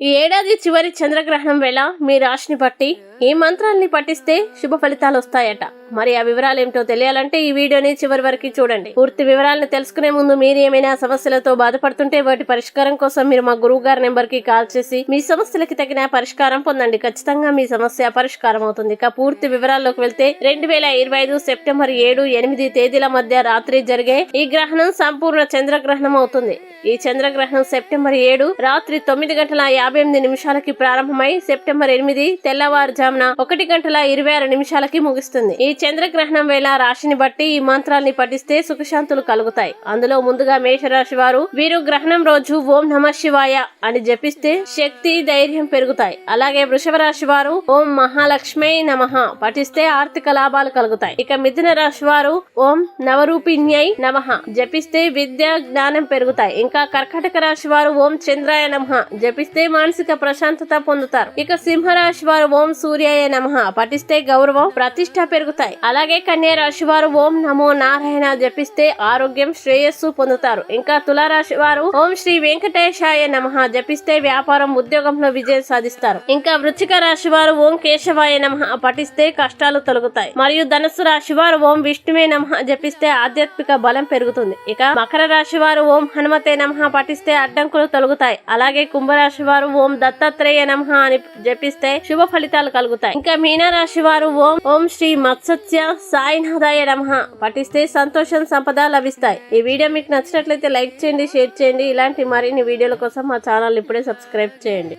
ఈ ఏడాది చివరి చంద్రగ్రహణం వేళ మీ రాశిని బట్టి ఈ మంత్రాల్ని పఠిస్తే శుభ ఫలితాలు వస్తాయట? మరి ఆ వివరాలు ఏమిటో తెలియాలంటే ఈ వీడియోని చివరి వరకు చూడండి. పూర్తి వివరాలను తెలుసుకునే ముందు మీరు ఏమైనా సమస్యలతో బాధపడుతుంటే వాటి పరిష్కారం కోసం మీరు మా గురువు గారి నెంబర్కి కాల్ చేసి మీ సమస్యలకి తగిన పరిష్కారం పొందండి. ఖచ్చితంగా మీ సమస్య పరిష్కారం అవుతుంది. ఇక పూర్తి వివరాల్లోకి వెళ్తే రెండు వేల ఇరవై ఐదు సెప్టెంబర్ ఏడు ఎనిమిది తేదీల మధ్య రాత్రి జరిగే ఈ గ్రహణం సంపూర్ణ చంద్రగ్రహణం అవుతుంది. ఈ చంద్రగ్రహణం సెప్టెంబర్ ఏడు రాత్రి తొమ్మిది గంటల యాభై ఎనిమిది నిమిషాలకి ప్రారంభమై సెప్టెంబర్ ఎనిమిది తెల్లవారుజామున ఒకటి గంటల ఇరవై ఆరు నిమిషాలకి ముగుస్తుంది. ఈ చంద్రగ్రహణం వేళ రాశిని బట్టి ఈ మంత్రాల్ని పఠిస్తే సుఖశాంతులు కలుగుతాయి. అందులో ముందుగా మేషరాశి వారు వీరు గ్రహణం రోజు ఓం నమ శివాయ అని జపిస్తే శక్తి ధైర్యం పెరుగుతాయి. అలాగే వృషభ రాశి వారు ఓం మహాలక్ష్మి నమః పఠిస్తే ఆర్థిక లాభాలు కలుగుతాయి. ఇక మిథున రాశి వారు ఓం నవరూపిణ్యై నమః జపిస్తే విద్య జ్ఞానం పెరుగుతాయి. ఇంకా కర్కటక రాశి వారు ఓం చంద్రాయ నమః జపిస్తే మానసిక ప్రశాంతత పొందుతారు. ఇక సింహరాశి వారు ఓం సూర్యాయ నమః పఠిస్తే గౌరవం ప్రతిష్ట పెరుగుతాయి. అలాగే కన్యా రాశి వారు ఓం నమో నారాయణ జపిస్తే ఆరోగ్యం శ్రేయస్సు పొందుతారు. ఇంకా తులారాశి వారు ఓం శ్రీ వెంకటేశాయ నమ జపిస్తే వ్యాపారం ఉద్యోగంలో విజయం సాధిస్తారు. ఇంకా వృచ్చిక రాశి వారు ఓం కేశవాయ నమః పఠిస్తే కష్టాలు తొలగుతాయి. మరియు ధనుసు రాశి వారు ఓం విష్ణువే నమః జపిస్తే ఆధ్యాత్మిక బలం పెరుగుతుంది. ఇక మకర రాశి వారు ఓం హనుమతే నమః పఠిస్తే అడ్డంకులు తొలగుతాయి. అలాగే కుంభరాశి వారు ఓం దత్తాత్రేయ నమః అని జపిస్తే శుభ ఫలితాలు కలుగుతాయి. ఇంకా మీనరాశి వారు ఓం ఓం శ్రీ మత్సత్య సాయినాథాయ నమః పఠిస్తే సంతోషం సంపద లభిస్తాయి. ఈ వీడియో మీకు నచ్చినట్లయితే లైక్ చేయండి షేర్ చేయండి. ఇలాంటి మరిన్ని వీడియోల కోసం మా ఛానల్ ఇప్పుడే సబ్స్క్రైబ్ చేయండి.